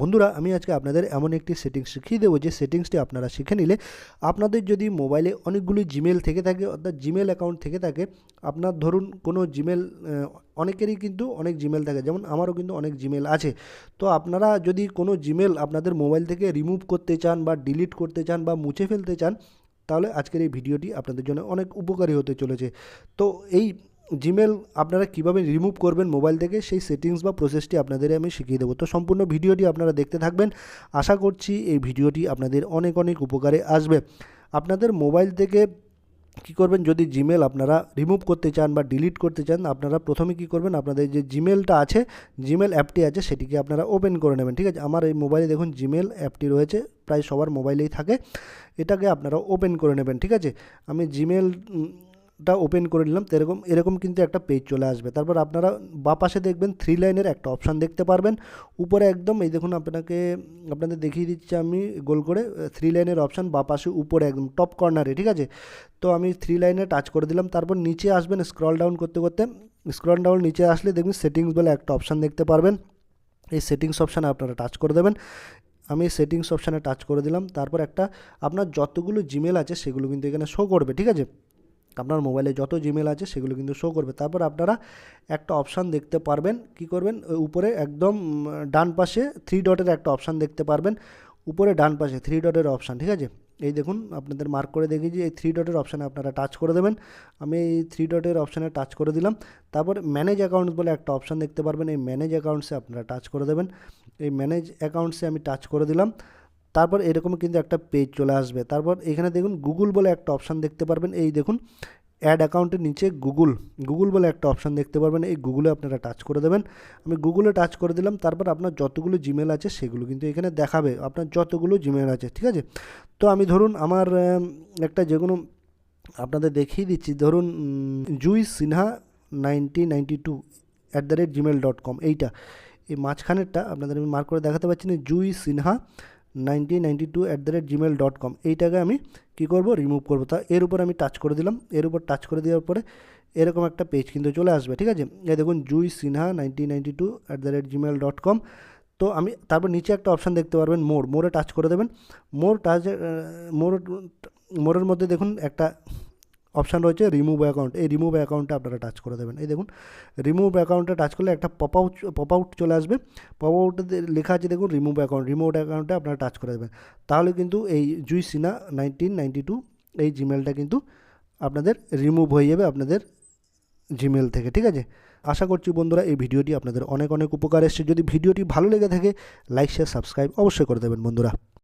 বন্ধুরা, আমি আজকে আপনাদের এমন একটি সেটিংস শিখিয়ে দেবো যে সেটিংসটি আপনারা শিখে নিলে আপনাদের যদি মোবাইলে অনেকগুলি জিমেল থেকে থাকে, অর্থাৎ জিমেল অ্যাকাউন্ট থেকে থাকে, আপনার ধরুন কোনো জিমেল অনেকেরই কিন্তু অনেক জিমেল থাকে, যেমন আমারও কিন্তু অনেক জিমেল আছে। তো আপনারা যদি কোনো জিমেল আপনাদের মোবাইল থেকে রিমুভ করতে চান বা ডিলিট করতে চান বা মুছে ফেলতে চান, তাহলে আজকের এই ভিডিওটি আপনাদের জন্য অনেক উপকারী হতে চলেছে। তো এই জিমেল আপনারা কীভাবে রিমুভ করবেন মোবাইল থেকে, সেই সেটিংস বা প্রসেসটি আপনাদের আমি শিখিয়ে দেবো। তো সম্পূর্ণ ভিডিওটি আপনারা দেখতে থাকবেন। আশা করছি এই ভিডিওটি আপনাদের অনেক অনেক উপকারে আসবে। আপনাদের মোবাইল থেকে কী করবেন, যদি জিমেল আপনারা রিমুভ করতে চান বা ডিলিট করতে চান, আপনারা প্রথমে কী করবেন, আপনাদের যে জিমেলটা আছে জিমেল অ্যাপটি আছে, সেটিকে আপনারা ওপেন করে নেবেন, ঠিক আছে? আমার এই মোবাইলে দেখুন জিমেল অ্যাপটি রয়েছে, প্রায় সবার মোবাইলেই থাকে। এটাকে আপনারা ওপেন করে নেবেন, ঠিক আছে? আমি জিমেল টা ওপেন করে নিলাম, তো এরকম এরকম কিন্তু একটা পেজ চলে আসবে। তারপর আপনারা বা পাশে দেখবেন থ্রি লাইনের একটা অপশান দেখতে পারবেন। উপরে একদম, এই দেখুন আপনাকে, আপনাদের দেখিয়ে দিচ্ছি আমি গোল করে থ্রি লাইনের অপশান বা পাশে উপরে একদম টপ কর্নারে ঠিক আছে? তো আমি থ্রি লাইনে টাচ করে দিলাম, তারপর নিচে আসবেন স্ক্রল ডাউন করতে করতে। স্ক্রল ডাউন নিচে আসলে দেখবেন সেটিংস বলে একটা অপশান দেখতে পারবেন। এই সেটিংস অপশানে আপনারা টাচ করে দেবেন। আমি সেটিংস অপশানে টাচ করে দিলাম, তারপর একটা আপনার যতগুলো জিমেল আছে, সেগুলো কিন্তু এখানে শো করবে, ঠিক আছে? আপনার মোবাইলে যত জিমেল আছে সেগুলো কিন্তু শো করবে। তারপর আপনারা একটা অপশান দেখতে পারবেন। কি করবেন? উপরে একদম ডান পাশে থ্রি ডটের একটা অপশান দেখতে পারবেন। উপরে ডান পাশে থ্রি ডটের অপশান ঠিক আছে? এই দেখুন, আপনাদের মার্ক করে দেখিয়েছি এই থ্রি ডটের অপশানে আপনারা টাচ করে দেবেন। আমি এই থ্রি ডটের অপশানে টাচ করে দিলাম। তারপর ম্যানেজ অ্যাকাউন্টস বলে একটা অপশান দেখতে পারবেন। এই ম্যানেজ অ্যাকাউন্টসে আপনারা টাচ করে দেবেন। এই ম্যানেজ অ্যাকাউন্টসে আমি টাচ করে দিলাম। তারপর এরকম কিন্তু একটা পেজ চলে আসবে। তারপর এখানে দেখুন গুগল বলে একটা অপশান দেখতে পারবেন। এই দেখুন অ্যাড অ্যাকাউন্টের নিচে গুগল গুগল বলে একটা অপশান দেখতে পারবেন। এই গুগলে আপনারা টাচ করে দেবেন। আমি গুগলে টাচ করে দিলাম। তারপর আপনার যতগুলো জিমেল আছে সেগুলো কিন্তু এখানে দেখাবে। আপনার যতগুলো জিমেল আছে, ঠিক আছে? তো আমি ধরুন আমার একটা যে কোনো আপনাদের দেখিয়ে দিচ্ছি। ধরুন Jui Sinha ninety ninety two at the rate Gmail dot com এইটা। এই মাঝখানেরটা আপনাদের আমি মার্ক করে দেখাতে পারছি না। Jui Sinha nineteen ninety two at the rate Gmail dot com এইটাকে আমি কী করব? রিমুভ করব। তা এর উপর আমি টাচ করে দিলাম। এর উপর টাচ করে দেওয়ার পরে এরকম একটা পেজ কিন্তু চলে আসবে, ঠিক আছে? এই দেখুন, Jui Sinha nineteen ninety two at the rate Gmail dot com তো আমি তারপর নিচে একটা অপশান দেখতে পারবেন মোর মোরে টাচ করে দেবেন। মোর টাচ মোর মোরের মধ্যে দেখুন একটা অপশান রয়েছে রিমুভ অ্যাকাউন্ট এই রিমুভ অ্যাকাউন্টে আপনারা টাচ করে দেবেন। এই দেখুন রিমুভ অ্যাকাউন্টে টাচ করলে একটা পপ আউট পপ আউট চলে আসবে। পপ আউটে লেখা আছে দেখুন রিমুভ অ্যাকাউন্ট রিমুভ অ্যাকাউন্টে আপনারা টাচ করে দেবেন। তাহলে কিন্তু এই Jui Sinha nineteen ninety two এই জিমেলটা কিন্তু আপনাদের রিমুভ হয়ে যাবে আপনাদের জিমেল থেকে, ঠিক আছে? আশা করছি বন্ধুরা এই ভিডিওটি আপনাদের অনেক অনেক উপকার এসছে। যদি ভিডিওটি ভালো লেগে থাকে লাইক শেয়ার সাবস্ক্রাইব অবশ্যই করে দেবেন বন্ধুরা।